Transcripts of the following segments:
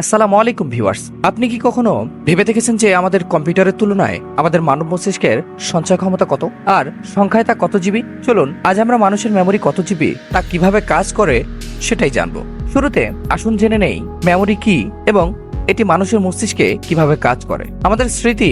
আসসালামু আলাইকুম, ভিউয়ার্স। আপনি কি কখনো ভেবে দেখেছেন যে আমাদের কম্পিউটারের তুলনায় আমাদের মানব মস্তিষ্কের সঞ্চয় ক্ষমতা কত? আর সংখ্যায় তা কত জিবি? চলুন, আজ আমরা মানুষের মেমরি কত জিবি, তা কীভাবে কাজ করে সেটাই জানব। শুরুতে আসুন জেনে নেই মেমরি কি এবং এটি মানুষের মস্তিষ্কে কীভাবে কাজ করে। আমাদের স্মৃতি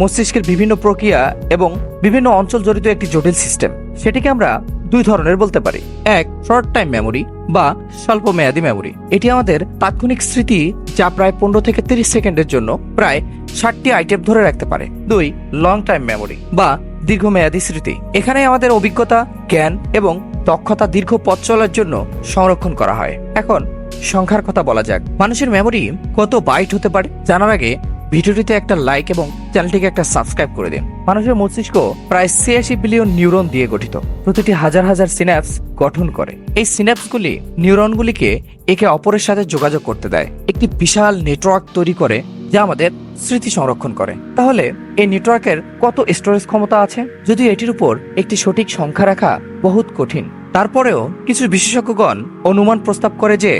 মস্তিষ্কের বিভিন্ন প্রক্রিয়া এবং বিভিন্ন অঞ্চল জড়িত একটি জটিল সিস্টেম সেটিকে আমরা দুই ধরনের বলতে পারি। এক শর্ট টাইম মেমোরি বা স্বল্প মেয়াদী মেমোরি এটি আমাদের তাৎক্ষণিক স্মৃতি যা প্রায় পনেরো থেকে তিরিশ সেকেন্ডের জন্য প্রায় ষাটটি আইটেম ধরে রাখতে পারে। দুই লং টাইম মেমোরি বা দীর্ঘমেয়াদী স্মৃতি। এখানে আমাদের অভিজ্ঞতা, জ্ঞান এবং দক্ষতা দীর্ঘ পথ চলার জন্য সংরক্ষণ করা হয়। এখন সংখ্যার কথা বলা যাক। মানুষের মেমোরি কত বাইট হতে পারে? জানার আগে ভিডিওটিতে একটা লাইক এবং চ্যানেলটিকে একটা সাবস্ক্রাইব করে দিন। মানুষের মস্তিষ্ক প্রায় ছিয়াশি বিলিয়ন নিউরন দিয়ে গঠিত। প্রতিটি হাজার হাজার সিন্যাপস গঠন করে। এই সিন্যাপসগুলি নিউরনগুলিকে একে অপরের সাথে যোগাযোগ করতে দেয়। একটি বিশাল নেটওয়ার্ক তৈরি করে যা আমাদের স্মৃতি সংরক্ষণ করে। তাহলে এই নেটওয়ার্কের কত স্টোরেজ ক্ষমতা আছে? যদি এটির উপর একটি সঠিক সংখ্যা রাখা বহুত কঠিন। তারপরেও কিছু বিশেষজ্ঞগণ অনুমান প্রস্তাব করে যে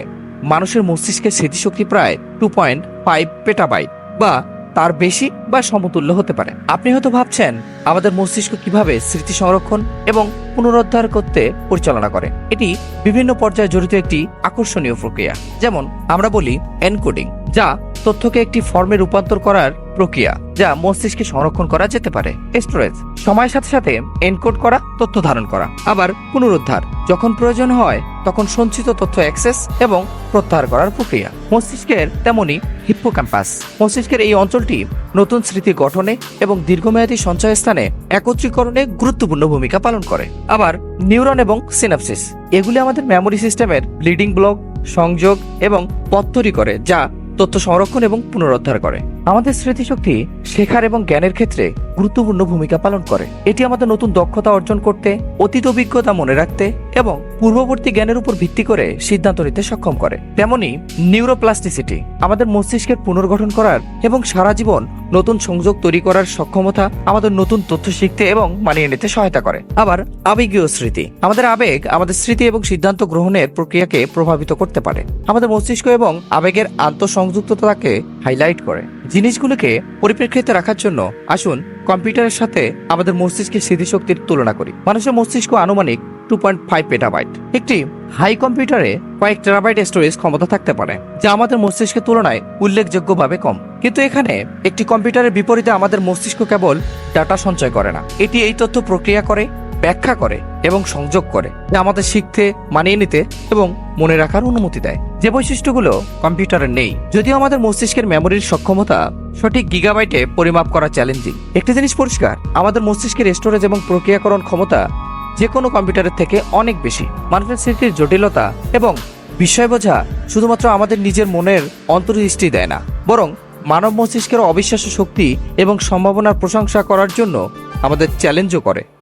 মানুষের মস্তিষ্কের স্মৃতিশক্তি প্রায় টু পয়েন্ট ফাইভ পেটাবাইট বা তার বেশি বা সমতুল্য হতে পারে। আপনি হয়তো ভাবছেন, আমাদের মস্তিষ্ক কীভাবে স্মৃতি সংরক্ষণ এবং পুনরুদ্ধার করতে পরিচালনা করে? এটি বিভিন্ন পর্যায়ে জড়িত একটি আকর্ষণীয় প্রক্রিয়া। যেমন, আমরা বলি এনকোডিং, যা তথ্যকে একটি ফর্মে রূপান্তর করার প্রক্রিয়া যা মস্তিষ্কে সংরক্ষণ করা যেতে পারে। স্টোরেজ, সময়ের সাথে সাথে এনকোড করা, তথ্য ধারণ করা। আবার পুনরুদ্ধার, যখন প্রয়োজন হয়, তখন সঞ্চিত তথ্য অ্যাক্সেস এবং প্রত্যাহার করার প্রক্রিয়া। মস্তিষ্কের তেমনি হিপ্পোক্যাম্পাস। মস্তিষ্কের এই অঞ্চলটি নতুন স্মৃতি গঠনে এবং দীর্ঘমেয়াদী সঞ্চয় স্থানে একত্রীকরণে গুরুত্বপূর্ণ ভূমিকা পালন করে। আবার নিউরন এবং সিনাপসিস, এগুলি আমাদের মেমোরি সিস্টেমের লিডিং ব্লক, সংযোগ এবং পথ তৈরি করে, যা তথ্য সংরক্ষণ এবং পুনরুদ্ধার করে। আমাদের স্মৃতিশক্তি শেখার এবং জ্ঞানের ক্ষেত্রে গুরুত্বপূর্ণ ভূমিকা পালন করে। এটি আমাদের নতুন দক্ষতা অর্জন করতে, অতীত অভিজ্ঞতা মনে রাখতে এবং পূর্ববর্তী জ্ঞানের উপর ভিত্তি করে সিদ্ধান্ত নিতে সক্ষম করে। তেমনি নিউরোপ্লাস্টিসিটি আমাদের মস্তিষ্কের পুনর্গঠন করার এবং সারা জীবন নতুন সংযোগ তৈরি করার সক্ষমতা আমাদের নতুন তথ্য শিখতে এবং মানিয়ে নিতে সহায়তা করে। আবার আবেগীয় স্মৃতি। আমাদের আবেগ আমাদের স্মৃতি এবং সিদ্ধান্ত গ্রহণের প্রক্রিয়াকে প্রভাবিত করতে পারে। আমাদের মস্তিষ্ক এবং আবেগের আন্তঃসংযুক্ততাকে হাইলাইট করে। জিনিসগুলোকে পরিপ্রেক্ষিতে রাখার জন্য আসুন কম্পিউটারের সাথে আমাদের মস্তিষ্কের স্মৃতিশক্তির তুলনা করি। মানুষের মস্তিষ্ক আনুমানিক টু পয়েন্ট ফাইভ পেটাবাইট একটি হাই কম্পিউটারে কয়েক টেরাবাইট স্টোরেজ ক্ষমতা থাকতে পারে, যা আমাদের মস্তিষ্কের তুলনায় উল্লেখযোগ্যভাবে কম। কিন্তু এখানে একটি কম্পিউটারের বিপরীতে আমাদের মস্তিষ্ক কেবল ডাটা সঞ্চয় করে না। এটি এই তথ্য প্রক্রিয়া করে, ব্যাখ্যা করে এবং সংযোগ করে, যা আমাদের শিখতে, মানিয়ে নিতে এবং মনে রাখার অনুমতি দেয়। যে বৈশিষ্ট্যগুলো কম্পিউটারে নেই, যদিও আমাদের মস্তিষ্কের মেমোরির সক্ষমতা সঠিক গিগাবাইটে পরিমাপ করা চ্যালেঞ্জিং একটি জিনিস পরিষ্কার, আমাদের মস্তিষ্কের স্টোরেজ এবং প্রক্রিয়াকরণ ক্ষমতা যে কোনো কম্পিউটারের থেকে অনেক বেশি। মানুষের স্মৃতির জটিলতা এবং বিষয় বোঝা শুধুমাত্র আমাদের নিজের মনের অন্তর্দৃষ্টি দেয় না, বরং মানব মস্তিষ্কের অবিশ্বাস্য শক্তি এবং সম্ভাবনার প্রশংসা করার জন্য আমাদের চ্যালেঞ্জও করে।